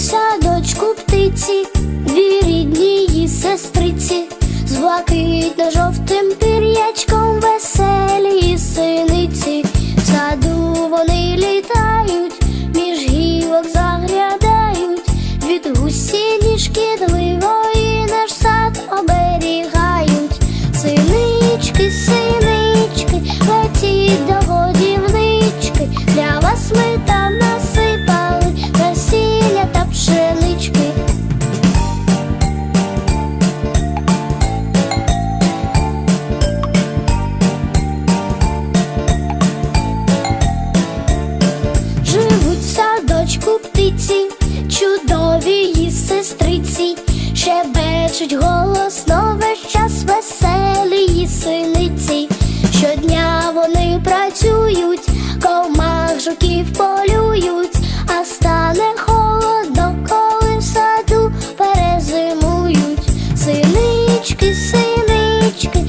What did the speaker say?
садочку птиці, дві рідні її сестриці, з блакитно жовтим пір'ячком веселі синиці, в саду вони літають, між гілок заглядають, від гусі ніжки. Садочку птиці, чудові її сестриці, шебечуть голосно весь час веселі її синиці. Щодня вони працюють, комах жуків полюють, а стане холодно, коли в саду перезимують. Синички, синички,